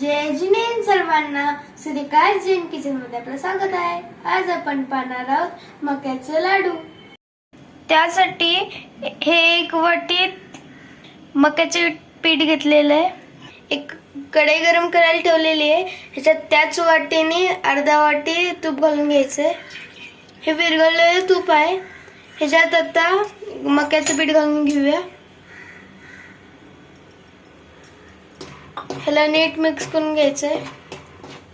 जय जिनेन सर्वांना सुरेखा जैन किचनमध्ये आपलं स्वागत आहे. आज आपण पाहणार आहोत मक्याचे लाडू. त्यासाठी हे एक वाटीत मक्याचे पीठ घेतलेलं आहे. एक कढई गरम करायला ठेवलेली आहे. ह्याच्यात त्याच वाटीने अर्धा वाटी तूप घालून घ्यायचंय. हे विरघळलेलं तूप आहे. ह्याच्यात आता मक्याचं पीठ घालून घेऊया. ह्याला नीट मिक्स करून घ्यायचंय.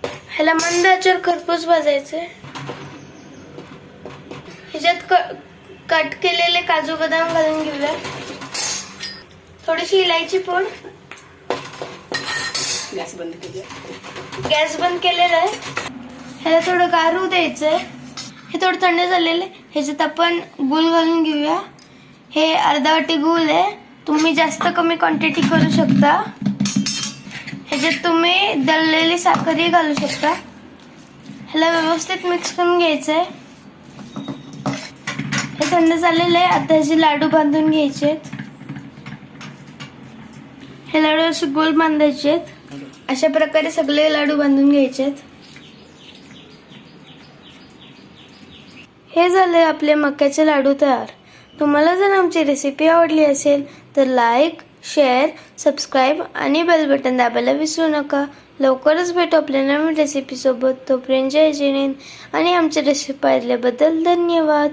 ह्याला मंद आचेवर खरपूस भाजायचंय. ह्याच्यात कट केलेले काजू बदाम घालून घेऊया. थोडीशी इलायची पूड गॅस बंद केली. गॅस बंद केलेला आहे. ह्याला थोडं गारू द्यायचंय. हे थोडं थंड झालेलं आहे. ह्याच्यात आपण गुळ घालून घेऊया. हे अर्धा वाटी गुळ आहे. तुम्ही जास्त कमी क्वांटिटी करू शकता. ह्याच्यात तुम्ही दळलेली साखरही घालू शकता. ह्याला व्यवस्थित मिक्स करून घ्यायचं आहे हे थंड झालेलं आहे आता ह्याचे लाडू बांधून घ्यायचे आहेत. हे लाडू असे गोल बांधायचे आहेत. अशा प्रकारे सगळे लाडू बांधून घ्यायचे आहेत. हे झाले आपले मक्याचे लाडू तयार. तुम्हाला जर आमची रेसिपी आवडली असेल तर लाईक शेअर सबस्क्राईब आणि बेल बटन दाबायला विसरू नका. लवकरच भेटू आपल्या नवीन रेसिपीसोबत तोपर्यंत जय जिनेन आणि आमची रेसिपी पाहिल्याबद्दल धन्यवाद.